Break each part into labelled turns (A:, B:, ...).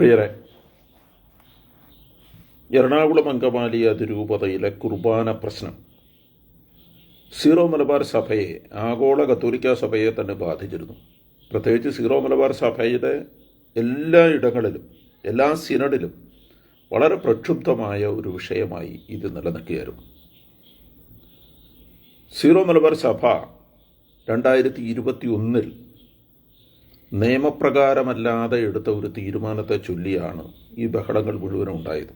A: പ്രിയരെ എറണാകുളം അങ്കമാലി അതിരൂപതയിലെ കുർബാന പ്രശ്നം സീറോ മലബാർ സഭയെ ആഗോള കത്തോലിക്ക സഭയെ തന്നെ ബാധിച്ചിരുന്നു. പ്രത്യേകിച്ച് സീറോ മലബാർ സഭയുടെ എല്ലാ ഇടങ്ങളിലും എല്ലാ സിനഡിലും വളരെ പ്രക്ഷുബ്ധമായ ഒരു വിഷയമായി ഇത് നിലനിൽക്കുകയായിരുന്നു. സീറോ മലബാർ സഭ രണ്ടായിരത്തി ഇരുപത്തി ഒന്നിൽ നിയമപ്രകാരമല്ലാതെ എടുത്ത ഒരു തീരുമാനത്തെ ചൊല്ലിയാണ് ഈ ബഹളങ്ങൾ മുഴുവനും ഉണ്ടായത്.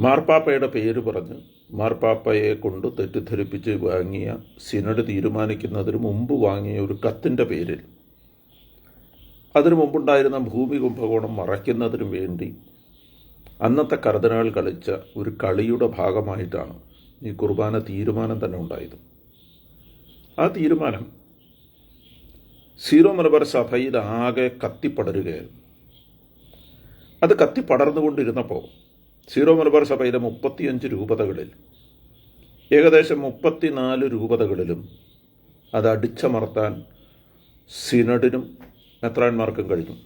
A: മാർപ്പാപ്പയുടെ പേര് പറഞ്ഞ് മാർപ്പാപ്പയെ കൊണ്ട് തെറ്റിദ്ധരിപ്പിച്ച് വാങ്ങിയ സിനഡ് തീരുമാനിക്കുന്നതിന് മുമ്പ് വാങ്ങിയ ഒരു കത്തിന്റെ പേരിൽ. അതിനു മുമ്പുണ്ടായിരുന്ന ഭൂമി കുംഭകോണം മറയ്ക്കുന്നതിന് വേണ്ടി അന്നത്തെ കർദിനാൾ കളിച്ച ഒരു കളിയുടെ ഭാഗമായിട്ടാണ് ഈ കുർബാന തീരുമാനം തന്നെ ഉണ്ടായത്. ആ തീരുമാനം സീറോ മലബാർ സഭയിൽ ആകെ കത്തിപ്പടരുകയായിരുന്നു. അത് കത്തിപ്പടർന്നുകൊണ്ടിരുന്നപ്പോൾ സീറോ മലബാർ സഭയിലെ മുപ്പത്തിയഞ്ച് രൂപതകളിൽ ഏകദേശം മുപ്പത്തിനാല് രൂപതകളിലും അത് അടിച്ചമർത്താൻ സിനഡിനും മെത്രാൻമാർക്കും കഴിഞ്ഞു.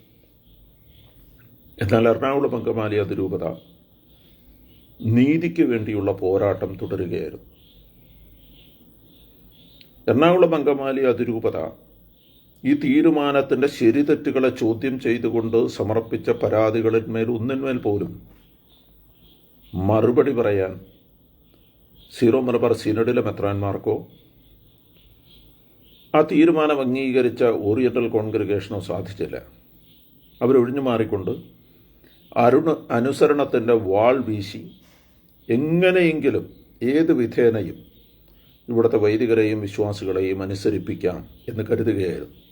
A: എന്നാൽ എറണാകുളം അങ്കമാലി അതിരൂപത നീതിക്ക് വേണ്ടിയുള്ള പോരാട്ടം തുടരുകയായിരുന്നു. എറണാകുളം അങ്കമാലി അതിരൂപത ഈ തീരുമാനത്തിന്റെ ശരിതെറ്റുകളെ ചോദ്യം ചെയ്തുകൊണ്ട് സമർപ്പിച്ച പരാതികളിന്മേൽ ഒന്നിന്മേൽ പോലും മറുപടി പറയാൻ സീറോ മലബാർ സിനഡിലെ മെത്രാന്മാർക്കോ ആ തീരുമാനം അംഗീകരിച്ച ഓറിയന്റൽ കോൺഗ്രിഗേഷനോ സാധിച്ചില്ല. അവരൊഴിഞ്ഞു മാറിക്കൊണ്ട് അരുണ അനുസരണത്തിന്റെ വാൾ വീശി എങ്ങനെയെങ്കിലും ഏത് വിധേനയും ഇവിടുത്തെ വൈദികരെയും വിശ്വാസികളെയും അനുസരിപ്പിക്കാം എന്ന് കരുതുകയായിരുന്നു.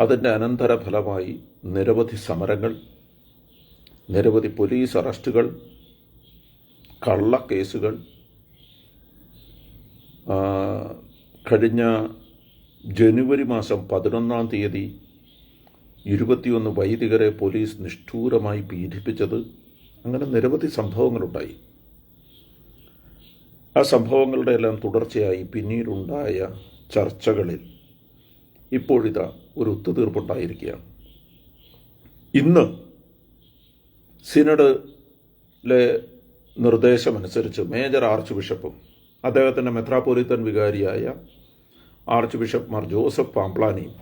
A: അതിന്റെ അനന്തരഫലമായി നിരവധി സമരങ്ങൾ നിരവധി പോലീസ് അറസ്റ്റുകൾ കള്ളക്കേസുകൾ കഴിഞ്ഞ ജനുവരി മാസം പതിനൊന്നാം തീയതി ഇരുപത്തിയൊന്ന് വൈദികരെ പോലീസ് നിഷ്ഠൂരമായി പീഡിപ്പിച്ചത് അങ്ങനെ നിരവധി സംഭവങ്ങളുണ്ടായി. ആ സംഭവങ്ങളുടെ എല്ലാം തുടർച്ചയായി പിന്നീടുണ്ടായ ചർച്ചകളിൽ ഇപ്പോഴിതാ ഒരു ഒത്തുതീർപ്പുണ്ടായിരിക്കുകയാണ്. ഇന്ന് സിനഡിലെ നിർദ്ദേശമനുസരിച്ച് മേജർ ആർച്ച് ബിഷപ്പും അദ്ദേഹത്തിന്റെ മെത്രാപോലിത്തൻ വികാരിയായ ആർച്ച് ബിഷപ്പ് മാർ ജോസഫ് പാംപ്ലാനിയും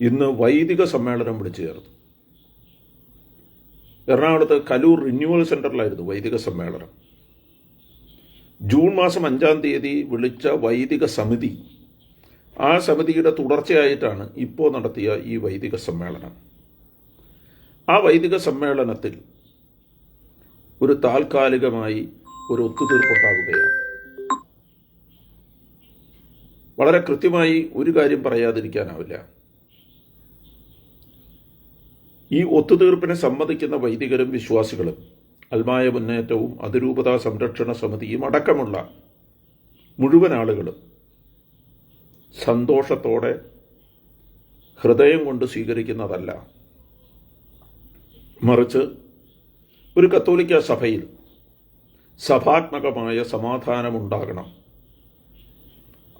A: ഇന്ന് വൈദിക സമ്മേളനം വിളിച്ചു ചേർന്നു. എറണാകുളത്ത് കലൂർ റിന്യൂവൽ സെന്ററിലായിരുന്നു വൈദിക സമ്മേളനം. ജൂൺ മാസം അഞ്ചാം തീയതി വിളിച്ച വൈദിക സമിതി ആ സമിതിയുടെ തുടർച്ചയായിട്ടാണ് ഇപ്പോൾ നടത്തിയ ഈ വൈദിക സമ്മേളനം. ആ വൈദിക സമ്മേളനത്തിൽ ഒരു താൽക്കാലികമായി ഒരു ഒത്തുതീർപ്പുണ്ടാകുകയാണ്. വളരെ കൃത്യമായി ഒരു കാര്യം പറയാതിരിക്കാനാവില്ല. ഈ ഒത്തുതീർപ്പിനെ സമ്മതിക്കുന്ന വൈദികരും വിശ്വാസികളും അൽമായ മുന്നേറ്റവും അതിരൂപതാ സംരക്ഷണ സമിതിയും അടക്കമുള്ള മുഴുവൻ ആളുകളും സന്തോഷത്തോടെ ഹൃദയം കൊണ്ട് സ്വീകരിക്കുന്നതല്ല. മറിച്ച് ഒരു കത്തോലിക്ക സഭയിൽ സഭാത്മകമായ സമാധാനമുണ്ടാകണം.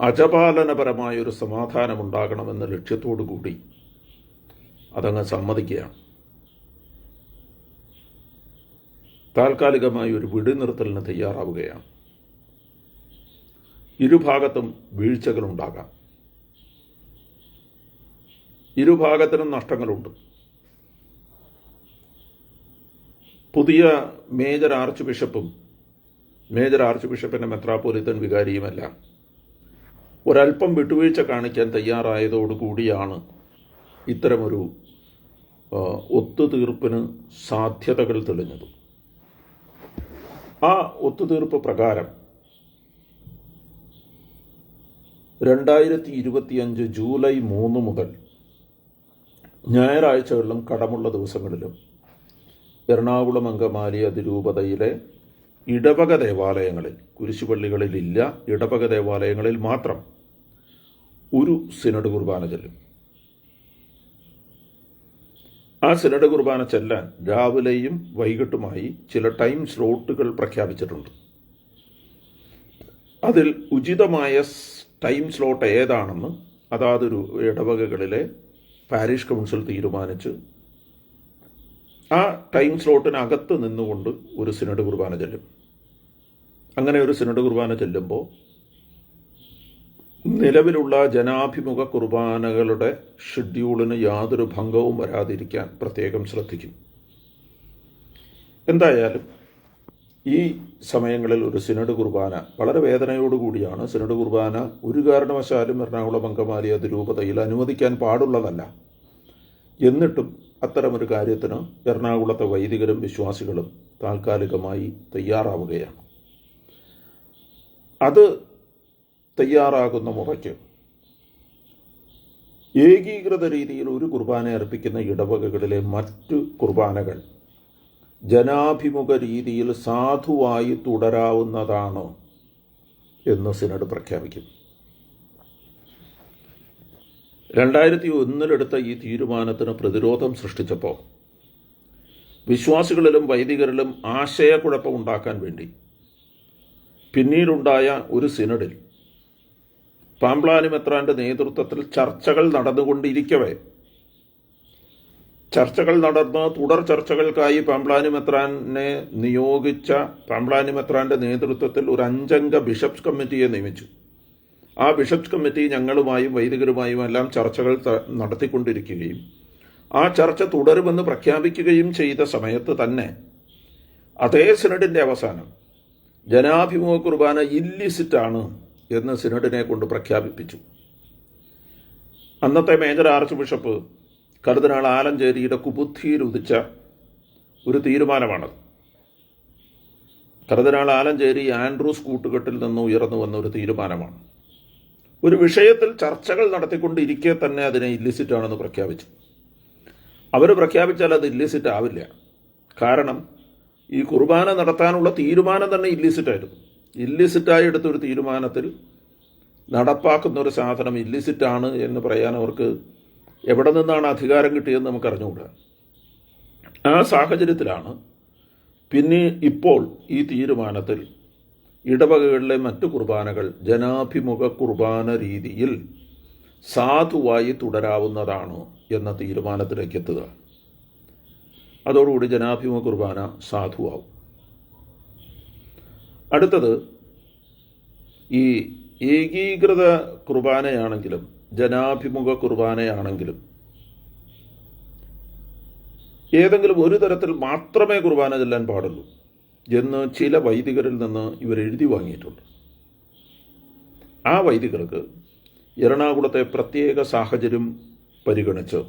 A: അജപാലനപരമായ ഒരു സമാധാനമുണ്ടാകണമെന്ന ലക്ഷ്യത്തോടു കൂടി അതങ്ങ് സമ്മതിക്കുകയാണ്. താൽക്കാലികമായി ഒരു വെടിനിർത്തലിന് തയ്യാറാവുകയാണ്. ഇരുഭാഗത്തും വീഴ്ചകളുണ്ടാകാം. ഇരുഭാഗത്തിനും നഷ്ടങ്ങളുണ്ട്. പുതിയ മേജർ ആർച്ച് ബിഷപ്പും മേജർ ആർച്ച് ബിഷപ്പിന്റെ മെത്രാപോലിത്തൻ വികാരിയുമെല്ലാം. ഒരല്പം വിട്ടുവീഴ്ച കാണിക്കാൻ തയ്യാറായതോടുകൂടിയാണ് ഇത്തരമൊരു ഒത്തുതീർപ്പിന് സാധ്യതകൾ തെളിഞ്ഞത്. ആ ഒത്തുതീർപ്പ് പ്രകാരം രണ്ടായിരത്തി ഇരുപത്തിയഞ്ച് ജൂലൈ മൂന്ന് മുതൽ ഞായറാഴ്ചകളിലും കടമുള്ള ദിവസങ്ങളിലും എറണാകുളം അങ്കമാലി അതിരൂപതയിലെ ഇടവക ദേവാലയങ്ങളിൽ കുരിശുപള്ളികളിലില്ല ഇടവക ദേവാലയങ്ങളിൽ മാത്രം ഒരു സിനഡ് കുർബാന ചെല്ലും. ആ സിനഡ് കുർബാന ചെല്ലാൻ രാവിലെയും വൈകിട്ടുമായി ചില ടൈം സ്ലോട്ടുകൾ പ്രഖ്യാപിച്ചിട്ടുണ്ട്. അതിൽ ഉചിതമായ ടൈം സ്ലോട്ട് ഏതാണെന്ന് അതാതൊരു ഇടവകകളിലെ പാരിഷ് കൗൺസിൽ തീരുമാനിച്ച് ആ ടൈം സ്ലോട്ടിനകത്ത് നിന്നുകൊണ്ട് ഒരു സിനഡ് കുർബാന ചെല്ലും. അങ്ങനെ ഒരു സിനഡ് കുർബാന ചെല്ലുമ്പോൾ നിലവിലുള്ള ജനാഭിമുഖ കുർബാനകളുടെ ഷെഡ്യൂളിന് യാതൊരു ഭംഗവും വരാതിരിക്കാൻ പ്രത്യേകം ശ്രദ്ധിക്കും. എന്തായാലും ഈ സമയങ്ങളിൽ ഒരു സിനഡ് കുർബാന വളരെ വേദനയോടുകൂടിയാണ് സിനഡ് കുർബാന ഒരു കാരണവശാലും എറണാകുളം അങ്കമാലി അതിരൂപതയിൽ അനുവദിക്കാൻ പാടുള്ളതല്ല. എന്നിട്ടും അത്തരമൊരു കാര്യത്തിന് എറണാകുളത്തെ വൈദികരും വിശ്വാസികളും താൽക്കാലികമായി തയ്യാറാവുകയാണ്. അത് തയ്യാറാകുന്ന മുറയ്ക്ക് ഏകീകൃത രീതിയിൽ ഒരു കുർബാന അർപ്പിക്കുന്ന ഇടവകകളിലെ മറ്റു കുർബാനകൾ ജനാഭിമുഖ രീതിയിൽ സാധുവായി തുടരാവുന്നതാണ് എന്ന് സിനഡ് പ്രഖ്യാപിക്കും രണ്ടായിരത്തി ഒന്നിലെടുത്ത ഈ തീരുമാനത്തിന് പ്രതിരോധം സൃഷ്ടിച്ചപ്പോൾ വിശ്വാസികളിലും വൈദികരിലും ആശയക്കുഴപ്പം ഉണ്ടാക്കാൻ വേണ്ടി പിന്നീടുണ്ടായ ഒരു സിനഡിൽ പാംപ്ലാനി മെത്രാന്റെ നേതൃത്വത്തിൽ ചർച്ചകൾ നടന്നുകൊണ്ടിരിക്കവേ ചർച്ചകൾ നടന്ന് തുടർ ചർച്ചകൾക്കായി പാംപ്ലാനി മെത്രാനെ നിയോഗിച്ച പാംപ്ലാനി മെത്രാന്റെ നേതൃത്വത്തിൽ ഒരു അഞ്ചംഗ ബിഷപ്സ് കമ്മിറ്റിയെ നിയമിച്ചു. ആ ബിഷപ്സ് കമ്മിറ്റി ഞങ്ങളുമായും വൈദികരുമായും എല്ലാം ചർച്ചകൾ നടത്തിക്കൊണ്ടിരിക്കുകയും ആ ചർച്ച തുടരുമെന്ന് പ്രഖ്യാപിക്കുകയും ചെയ്ത സമയത്ത് തന്നെ അതേ സിനഡിന്റെ അവസാനം ജനാഭിമുഖ കുർബാന ഇല്ലിസിറ്റാണ് എന്ന് സിനഡിനെ കൊണ്ട് പ്രഖ്യാപിപ്പിച്ചു. അന്നത്തെ മേജർ ആർച്ച് ബിഷപ്പ് കർദിനാൾ ആലഞ്ചേരിയുടെ കുബുദ്ധിയിൽ ഉദിച്ച ഒരു തീരുമാനമാണത്. കർദിനാൾ ആലഞ്ചേരി ആൻഡ്രൂസ് കൂട്ടുകെട്ടിൽ നിന്ന് ഉയർന്നു വന്ന ഒരു തീരുമാനമാണ്. ഒരു വിഷയത്തിൽ ചർച്ചകൾ നടത്തിക്കൊണ്ടിരിക്കെ തന്നെ അതിനെ ഇല്ലിസിറ്റ് ആണെന്ന് പ്രഖ്യാപിച്ചു. അവർ പ്രഖ്യാപിച്ചാൽ അത് ഇല്ലിസിറ്റ് ആവില്ല. കാരണം ഈ കുർബാന നടത്താനുള്ള തീരുമാനം തന്നെ ഇല്ലിസിറ്റായിരുന്നു ഇല്ലിസിറ്റായി എടുത്തൊരു തീരുമാനത്തിൽ നടപ്പാക്കുന്ന ഒരു സാധനം ഇല്ലിസിറ്റാണ് എന്ന് പറയാൻ അവർക്ക് എവിടെ നിന്നാണ് അധികാരം കിട്ടിയതെന്ന് നമുക്ക് അറിഞ്ഞുകൂടാ ആ സാഹചര്യത്തിലാണ് പിന്നെ ഇപ്പോൾ ഈ തീരുമാനത്തിൽ ഇടവകകളിലെ മറ്റു കുർബാനകൾ ജനാഭിമുഖ കുർബാന രീതിയിൽ സാധുവായി തുടരാവുന്നതാണ് എന്ന തീരുമാനത്തിലേക്ക് എത്തുക. അതോടുകൂടി ജനാഭിമുഖ കുർബാന സാധുവാകും അടുത്തത് ഈ ഏകീകൃത കുർബാനയാണെങ്കിലും ജനാഭിമുഖ കുർബാനയാണെങ്കിലും ഏതെങ്കിലും ഒരു തരത്തിൽ മാത്രമേ കുർബാന ചെല്ലാൻ പാടുള്ളൂ എന്ന് ചില വൈദികരിൽ നിന്ന് ഇവർ എഴുതി വാങ്ങിയിട്ടുണ്ട്. ആ വൈദികർക്ക് എറണാകുളത്തെ പ്രത്യേക സാഹചര്യം പരിഗണിച്ച്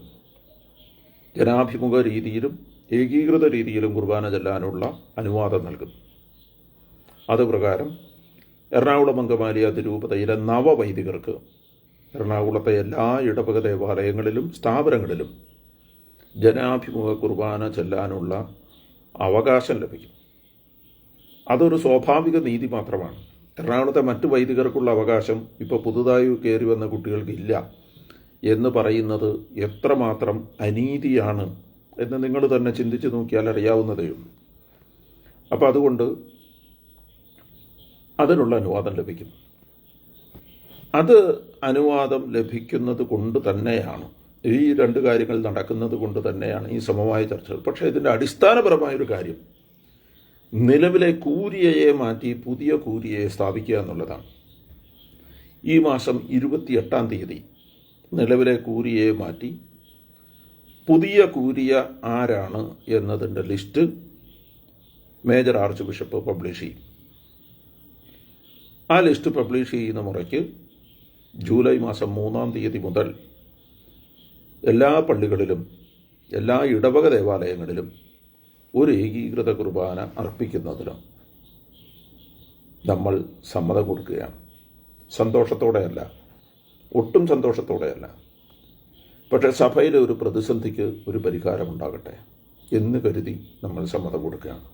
A: ജനാഭിമുഖ രീതിയിലും ഏകീകൃത രീതിയിലും കുർബാന ചെല്ലാനുള്ള അനുവാദം നൽകുന്നു. അതുപ്രകാരം എറണാകുളം അങ്കമാലി അതിരൂപതയിലെ നവവൈദികർക്ക് എറണാകുളത്തെ എല്ലാ ഇടവക ദേവാലയങ്ങളിലും സ്ഥാപനങ്ങളിലും ജനാഭിമുഖ കുർബാന ചെല്ലാനുള്ള അവകാശം ലഭിക്കും. അതൊരു സ്വാഭാവിക നീതി മാത്രമാണ്. എറണാകുളത്തെ മറ്റു വൈദികർക്കുള്ള അവകാശം ഇപ്പോൾ പുതുതായി കയറി വന്ന കുട്ടികൾക്കില്ല എന്ന് പറയുന്നത് എത്രമാത്രം അനീതിയാണ് എന്ന് നിങ്ങൾ തന്നെ ചിന്തിച്ച് നോക്കിയാൽ അറിയാവുന്നതേ ഉള്ളൂ. അപ്പോൾ അതുകൊണ്ട് അതിനുള്ള അനുവാദം ലഭിക്കും. അത് അനുവാദം ലഭിക്കുന്നത് കൊണ്ട് തന്നെയാണ്. ഈ രണ്ട് കാര്യങ്ങൾ നടക്കുന്നത് കൊണ്ട് തന്നെയാണ് ഈ സമവായ ചർച്ചകൾ. പക്ഷേ ഇതിന്റെ അടിസ്ഥാനപരമായൊരു കാര്യം നിലവിലെ കൂരിയയെ മാറ്റി പുതിയ കൂരിയയെ സ്ഥാപിക്കുക എന്നുള്ളതാണ്. ഈ മാസം ഇരുപത്തിയെട്ടാം തീയതി നിലവിലെ കൂരിയയെ മാറ്റി പുതിയ കൂരിയ ആരാണ് എന്നതിന്റെ list major archbishop publish ചെയ്യും. ആ ലിസ്റ്റ് പബ്ലിഷ് ചെയ്യുന്ന മുറയ്ക്ക് ജൂലൈ മാസം മൂന്നാം തീയതി മുതൽ എല്ലാ പള്ളികളിലും എല്ലാ ഇടവക ദേവാലയങ്ങളിലും ഒരു ഏകീകൃത കുർബാന അർപ്പിക്കുന്നതിനും നമ്മൾ സമ്മതം കൊടുക്കുകയാണ്. സന്തോഷത്തോടെയല്ല ഒട്ടും സന്തോഷത്തോടെയല്ല. പക്ഷേ സഭയിലെ ഒരു പ്രതിസന്ധിക്ക് ഒരു പരിഹാരമുണ്ടാകട്ടെ എന്ന് കരുതി നമ്മൾ സമ്മതം കൊടുക്കുകയാണ്.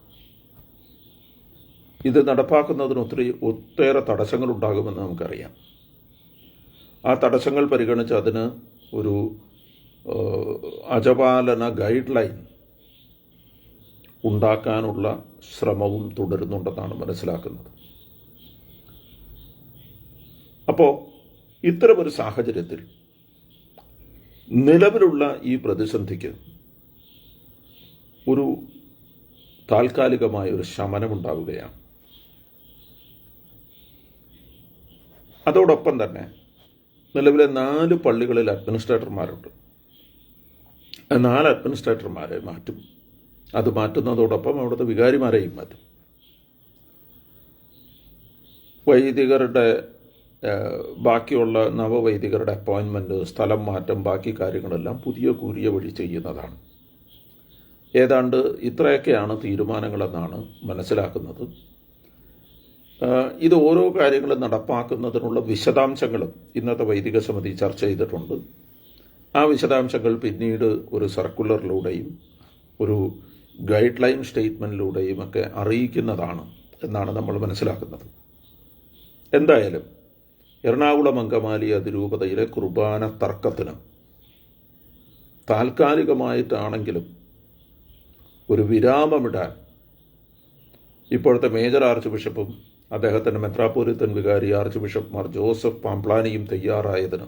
A: ഇത് നടപ്പാക്കുന്നതിന് ഒത്തിരി ഒത്തേറെ തടസ്സങ്ങളുണ്ടാകുമെന്ന് നമുക്കറിയാം. ആ തടസ്സങ്ങൾ പരിഗണിച്ച് അതിന് ഒരു അജപാലന ഗൈഡ് ലൈൻ ഉണ്ടാക്കാനുള്ള ശ്രമവും തുടരുന്നുണ്ടെന്നാണ് മനസ്സിലാക്കുന്നത്. അപ്പോൾ ഇത്തരമൊരു സാഹചര്യത്തിൽ നിലവിലുള്ള ഈ പ്രതിസന്ധിക്ക് ഒരു താൽക്കാലികമായ ഒരു ശമനമുണ്ടാവുകയാണ്. അതോടൊപ്പം തന്നെ നിലവിലെ നാല് പള്ളികളിൽ അഡ്മിനിസ്ട്രേറ്റർമാരുണ്ട്. നാല് അഡ്മിനിസ്ട്രേറ്റർമാരെ മാറ്റും. അത് മാറ്റുന്നതോടൊപ്പം അവിടുത്തെ വികാരിമാരെയും മാറ്റും. വൈദികരുടെ ബാക്കിയുള്ള നവവൈദികരുടെ അപ്പോയിൻമെന്റ് സ്ഥലം മാറ്റം ബാക്കി കാര്യങ്ങളെല്ലാം പുതിയ കൂരിയ വഴി ചെയ്യുന്നതാണ്. ഏതാണ്ട് ഇത്രയൊക്കെയാണ് തീരുമാനങ്ങളെന്നാണ് മനസ്സിലാക്കുന്നത്. ഇത് ഓരോ കാര്യങ്ങളും നടപ്പാക്കുന്നതിനുള്ള വിശദാംശങ്ങളും ഇന്നത്തെ വൈദിക സമിതി ചർച്ച ചെയ്തിട്ടുണ്ട്. ആ വിശദാംശങ്ങൾ പിന്നീട് ഒരു സർക്കുലറിലൂടെയും ഒരു ഗൈഡ് ലൈൻ സ്റ്റേറ്റ്മെന്റിലൂടെയും ഒക്കെ അറിയിക്കുന്നതാണ് എന്നാണ് നമ്മൾ മനസ്സിലാക്കുന്നത്. എന്തായാലും എറണാകുളം അങ്കമാലി അതിരൂപതയിലെ കുർബാന തർക്കത്തിന് താൽക്കാലികമായിട്ടാണെങ്കിലും ഒരു വിരാമമിടാൻ ഇപ്പോഴത്തെ മേജർ ആർച്ച് ബിഷപ്പും അദ്ദേഹത്തിന്റെ മെത്രാപ്പോലിത്തൻ വികാരി ആർച്ച് ബിഷപ്പ് മാർ ജോസഫ് പാംപ്ലാനിയും തയ്യാറായതിന്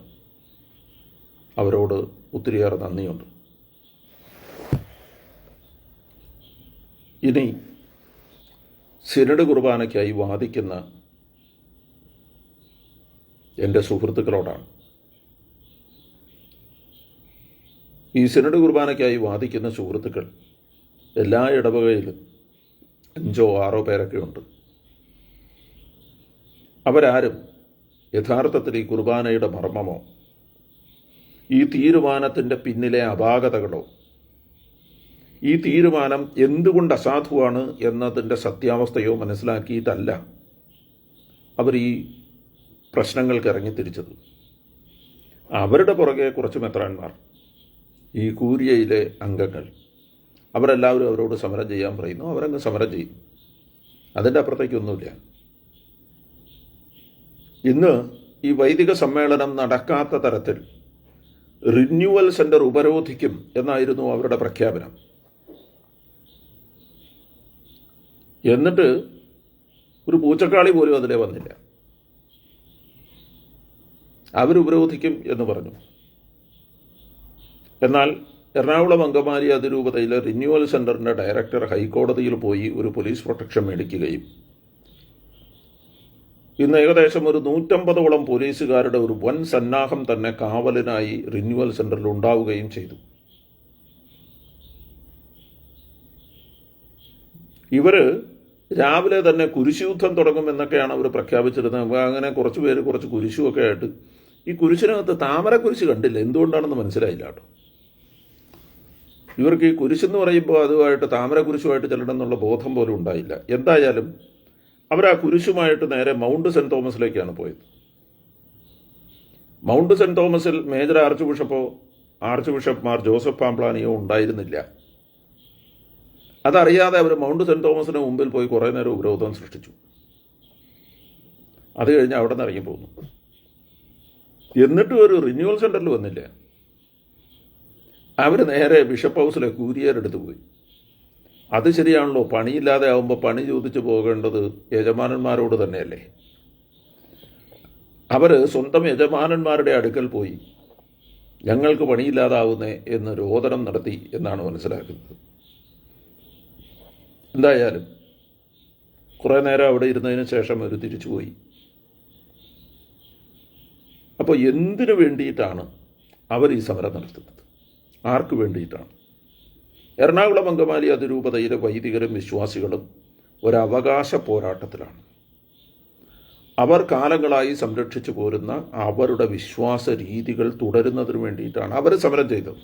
A: അവരോട് ഒത്തിരിയേറെ നന്ദിയുണ്ട്. ഇനി സിനഡ് കുർബാനയ്ക്കായി വാദിക്കുന്ന എന്റെ സുഹൃത്തുക്കളോടാണ്. ഈ സിനഡ് കുർബാനയ്ക്കായി വാദിക്കുന്ന സുഹൃത്തുക്കൾ എല്ലാ ഇടവകയിലും അഞ്ചോ ആറോ പേരൊക്കെ ഉണ്ട് അവരാരും യഥാർത്ഥത്തിൽ ഈ കുർബാനയുടെ മർമ്മമോ ഈ തീരുമാനത്തിന്റെ പിന്നിലെ അപാകതകളോ ഈ തീരുമാനം എന്തുകൊണ്ട് അസാധുവാണ് എന്നതിന്റെ സത്യാവസ്ഥയോ മനസ്സിലാക്കിയിട്ടല്ല അവർ ഈ പ്രശ്നങ്ങൾക്ക് ഇറങ്ങിത്തിരിച്ചത്. അവരുടെ പുറകെ കുറച്ച് മെത്രാന്മാർ ഈ കൂരിയയിലെ അംഗങ്ങൾ അവരെല്ലാവരും അവരോട് സമരം ചെയ്യാൻ പറയുന്നു അവരങ്ങ് സമരം ചെയ്യും. അതിന്റെ അപ്പുറത്തേക്കൊന്നുമില്ല ഇന്ന് ഈ വൈദിക സമ്മേളനം നടക്കാത്ത തരത്തിൽ റിന്യൂവൽ സെന്റർ ഉപരോധിക്കും എന്നായിരുന്നു അവരുടെ പ്രഖ്യാപനം. എന്നിട്ട് ഒരു പൂച്ചക്കാളി പോലും അതിലെ വന്നില്ല. അവരുപരോധിക്കും എന്ന് പറഞ്ഞു. എന്നാൽ എറണാകുളം അങ്കമാലി അതിരൂപതയിലെ റിന്യൂവൽ സെന്ററിന്റെ ഡയറക്ടർ ഹൈക്കോടതിയിൽ പോയി ഒരു പോലീസ് പ്രൊട്ടക്ഷൻ മേടിക്കുകയും ഇന്ന് ഏകദേശം ഒരു നൂറ്റമ്പതോളം പോലീസുകാരുടെ ഒരു വൻ സന്നാഹം തന്നെ കാവലിനായി റിന്യൂവൽ സെന്ററിൽ ഉണ്ടാവുകയും ചെയ്തു. ഇവർ രാവിലെ തന്നെ കുരിശുയുദ്ധം തുടങ്ങുമെന്നൊക്കെയാണ് അവർ പ്രഖ്യാപിച്ചിരുന്നത്. അങ്ങനെ കുറച്ച് പേര് കുറച്ച് കുരിശുമൊക്കെ ആയിട്ട് ഈ കുരിശിനകത്ത് താമര കുരിശ് കണ്ടില്ല. എന്തുകൊണ്ടാണെന്ന് മനസ്സിലായില്ല കേട്ടോ. ഇവർക്ക് ഈ കുരിശെന്ന് പറയുമ്പോൾ അതുമായിട്ട് താമര കുരിശുമായിട്ട് ചെല്ലണം എന്നുള്ള ബോധം പോലും ഉണ്ടായില്ല. എന്തായാലും അവർ ആ കുരിശുമായിട്ട് നേരെ മൗണ്ട് സെന്റ് തോമസിലേക്കാണ് പോയത്. മൗണ്ട് സെന്റ് തോമസിൽ മേജർ ആർച്ച് ബിഷപ്പോ ആർച്ച് ബിഷപ്പ്മാർ ജോസഫ് പാംപ്ലാനിയോ ഉണ്ടായിരുന്നില്ല. അതറിയാതെ അവർ മൗണ്ട് സെന്റ് തോമസിന് മുമ്പിൽ പോയി കുറേ നേരം ഉപരോധം സൃഷ്ടിച്ചു. അത് കഴിഞ്ഞ് അവിടെ നിന്ന് ഇറങ്ങിപ്പോന്നു എന്നിട്ടും ഒരു റിന്യൂവൽ സെന്ററിൽ വന്നില്ല. അവർ നേരെ ബിഷപ്പ് ഹൗസിലെ കൂരിയരെടുത്ത് പോയി. അത് ശരിയാണല്ലോ. പണിയില്ലാതെ ആവുമ്പോൾ പണി ചോദിച്ചു പോകേണ്ടത് യജമാനന്മാരോട് തന്നെയല്ലേ? അവർ സ്വന്തം യജമാനന്മാരുടെ അടുക്കൽ പോയി. ഞങ്ങൾക്ക് പണിയില്ലാതാവുന്നേ എന്ന് രോദനം നടത്തി എന്നാണ് മനസ്സിലാക്കുന്നത്. എന്തായാലും കുറേ നേരം അവിടെ ഇരുന്നതിന് ശേഷം അവർ തിരിച്ചുപോയി അപ്പോൾ എന്തിനു വേണ്ടിയിട്ടാണ് അവർ ഈ സമരം നടത്തുന്നത്? ആർക്ക് വേണ്ടിയിട്ടാണ്? എറണാകുളം അങ്കമാലി അതിരൂപതയിലെ വൈദികരും വിശ്വാസികളും ഒരവകാശ പോരാട്ടത്തിലാണ്. അവർ കാലങ്ങളായി സംരക്ഷിച്ചു പോരുന്ന അവരുടെ വിശ്വാസ രീതികൾ തുടരുന്നതിന് വേണ്ടിയിട്ടാണ് അവർ സമരം ചെയ്തത്.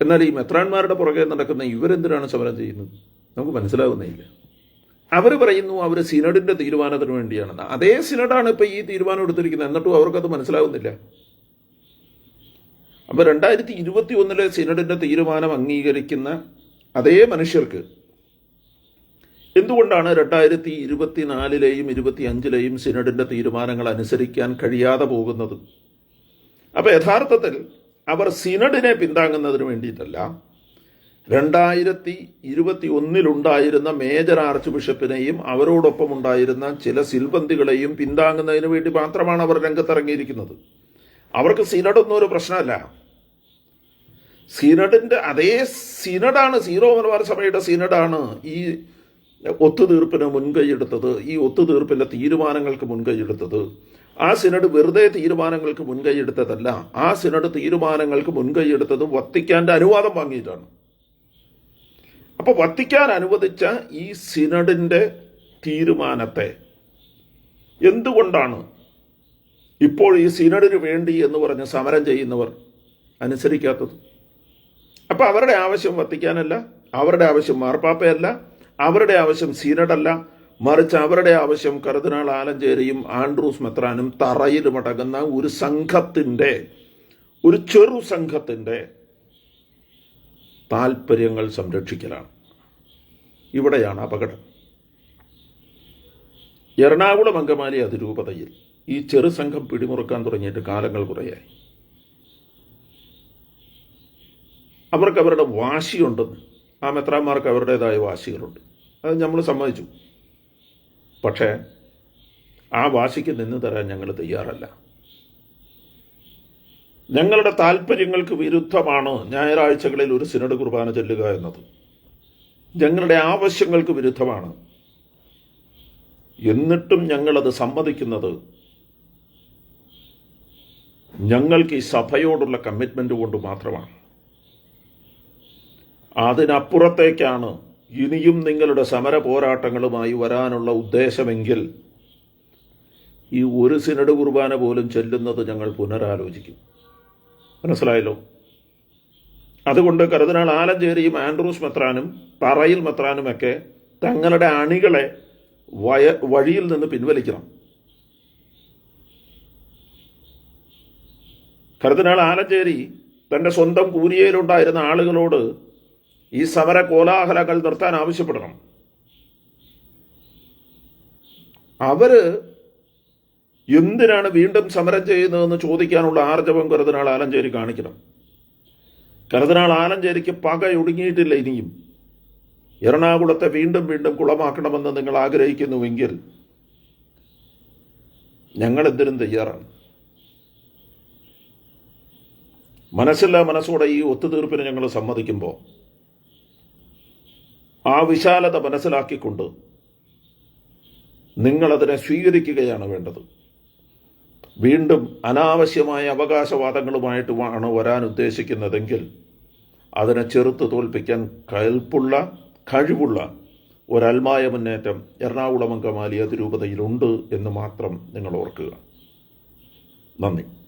A: എന്നാൽ ഈ മെത്രാന്മാരുടെ പുറകെ നടക്കുന്ന ഇവരെന്തിനാണ് സമരം ചെയ്യുന്നത്? നമുക്ക് മനസ്സിലാവുന്നില്ല അവർ പറയുന്നു അവർ സിനഡിന്റെ തീരുമാനത്തിന് വേണ്ടിയാണെന്ന്. അതേ സിനഡാണ് ഇപ്പോൾ ഈ തീരുമാനം എടുത്തിരിക്കുന്നത്. എന്നിട്ടും അവർക്കത് മനസ്സിലാവുന്നില്ല. അപ്പൊ രണ്ടായിരത്തി ഇരുപത്തി ഒന്നിലെ സിനഡിന്റെ തീരുമാനം അംഗീകരിക്കുന്ന അതേ മനുഷ്യർക്ക് എന്തുകൊണ്ടാണ് രണ്ടായിരത്തി ഇരുപത്തിനാലിലെയും ഇരുപത്തി അഞ്ചിലെയും സിനഡിന്റെ തീരുമാനങ്ങൾ അനുസരിക്കാൻ കഴിയാതെ പോകുന്നത്? അപ്പോൾ യഥാർത്ഥത്തിൽ അവർ സിനഡിനെ പിന്താങ്ങുന്നതിന് വേണ്ടിയിട്ടല്ല രണ്ടായിരത്തി ഇരുപത്തി ഒന്നിലുണ്ടായിരുന്ന മേജർ ആർച്ച് ബിഷപ്പിനെയും അവരോടൊപ്പം ഉണ്ടായിരുന്ന ചില സിൽബന്തികളെയും പിന്താങ്ങുന്നതിന് വേണ്ടി മാത്രമാണ് അവർ രംഗത്തിറങ്ങിയിരിക്കുന്നത്. അവർക്ക് സിനഡൊന്നും ഒരു പ്രശ്നമല്ല. സീനഡിന്റെ അതേ സിനഡാണ് സീറോ മലബാർ സഭയുടെ സിനഡാണ് ഈ ഒത്തുതീർപ്പിന് മുൻകൈയെടുത്തത് ഈ ഒത്തുതീർപ്പിന്റെ തീരുമാനങ്ങൾക്ക് മുൻകൈയെടുത്തത്. ആ സിനഡ് വെറുതെ തീരുമാനങ്ങൾക്ക് മുൻകൈയെടുത്തതല്ല. ആ സിനഡ് തീരുമാനങ്ങൾക്ക് മുൻകൈയെടുത്തത് വത്തിക്കാന്റെ അനുവാദം വാങ്ങിയിട്ടാണ് അപ്പോൾ വത്തിക്കാൻ അനുവദിച്ച ഈ സിനഡിന്റെ തീരുമാനത്തെ എന്തുകൊണ്ടാണ് ഇപ്പോൾ ഈ സിനഡിന് വേണ്ടി എന്ന് പറഞ്ഞ് സമരം ചെയ്യുന്നവർ അനുസരിക്കാത്തത്. അപ്പോൾ അവരുടെ ആവശ്യം വത്തിക്കാനല്ല അവരുടെ ആവശ്യം മാർപ്പാപ്പയല്ല അവരുടെ ആവശ്യം സീനഡല്ല മറിച്ച് അവരുടെ ആവശ്യം കർദിനാൾ ആലഞ്ചേരിയും ആൻഡ്രൂസ് മെത്രാനും തറയിലുമടങ്ങുന്ന ഒരു സംഘത്തിന്റെ ഒരു ചെറു സംഘത്തിന്റെ താല്പര്യങ്ങൾ സംരക്ഷിക്കലാണ്. ഇവിടെയാണ് അപകടം. എറണാകുളം അങ്കമാലി അതിരൂപതയിൽ ഈ ചെറു സംഘം പിടിമുറുക്കാൻ തുടങ്ങിയിട്ട് കാലങ്ങൾ കുറയായി. അവർക്ക് അവരുടെ വാശിയുണ്ടെന്ന്. ആ മെത്രാന്മാർക്ക് അവരുടേതായ വാശികളുണ്ട്. അത് നമ്മൾ സമ്മതിച്ചു. പക്ഷേ ആ വാശിക്ക് നിന്ന് തരാൻ ഞങ്ങൾ തയ്യാറല്ല. ഞങ്ങളുടെ താല്പര്യങ്ങൾക്ക് വിരുദ്ധമാണ് ഞായറാഴ്ചകളിൽ ഒരു സിനഡ് കുർബാന ചൊല്ലുക എന്നത്. ഞങ്ങളുടെ ആവശ്യങ്ങൾക്ക് വിരുദ്ധമാണ്. എന്നിട്ടും ഞങ്ങളത് സമ്മതിക്കുന്നത് ഞങ്ങൾക്ക് ഈ സഭയോടുള്ള കമ്മിറ്റ്മെന്റ് കൊണ്ട് മാത്രമാണ്. അതിനപ്പുറത്തേക്കാണ് ഇനിയും നിങ്ങളുടെ സമര പോരാട്ടങ്ങളുമായി വരാനുള്ള ഉദ്ദേശമെങ്കിൽ ഈ ഒരു സിനഡ് കുർബാന പോലും ചെല്ലുന്നത് ഞങ്ങൾ പുനരാലോചിക്കും. മനസ്സിലായല്ലോ? അതുകൊണ്ട് കരുതനാൾ ആലഞ്ചേരിയും ആൻഡ്രൂസ് മെത്രാനും തറയിൽ മെത്രാനുമൊക്കെ തങ്ങളുടെ അണികളെ വയ വഴിയിൽ നിന്ന് പിൻവലിക്കണം. കരുതനാൾ ആലഞ്ചേരി തന്റെ സ്വന്തം കൂലിയയിലുണ്ടായിരുന്ന ആളുകളോട് ഈ സമര കോലാഹലങ്ങൾ നിർത്താൻ ആവശ്യപ്പെടണം. അവർ എന്തിനാണ് വീണ്ടും സമരം ചെയ്യുന്നതെന്ന് ചോദിക്കാനുള്ള ആർജവം കരുതനാൾ ആലഞ്ചേരി കാണിക്കണം. കരുതനാൾ ആലഞ്ചേരിക്ക് പകയൊടുങ്ങിയിട്ടില്ല ഇനിയും. എറണാകുളത്തെ വീണ്ടും വീണ്ടും കുളമാക്കണമെന്ന് നിങ്ങൾ ആഗ്രഹിക്കുന്നുവെങ്കിൽ ഞങ്ങൾ എന്തിനും തയ്യാറാണ്. മനസ്സില്ലാ മനസ്സോടെ ഈ ഒത്തുതീർപ്പിന് ഞങ്ങൾ സമ്മതിക്കുമ്പോൾ ആ വിശാലത മനസ്സിലാക്കിക്കൊണ്ട് നിങ്ങളതിനെ സ്വീകരിക്കുകയാണ് വേണ്ടത്. വീണ്ടും അനാവശ്യമായ അവകാശവാദങ്ങളുമായിട്ടുമാണ് വരാൻ ഉദ്ദേശിക്കുന്നതെങ്കിൽ അതിനെ ചെറുത്ത് തോൽപ്പിക്കാൻ കൽപ്പുള്ള കഴിവുള്ള ഒരൽമായ മുന്നേറ്റം എറണാകുളം അങ്കമാലി അതിരൂപതയിലുണ്ട് എന്ന് മാത്രം നിങ്ങൾ ഓർക്കുക. നന്ദി.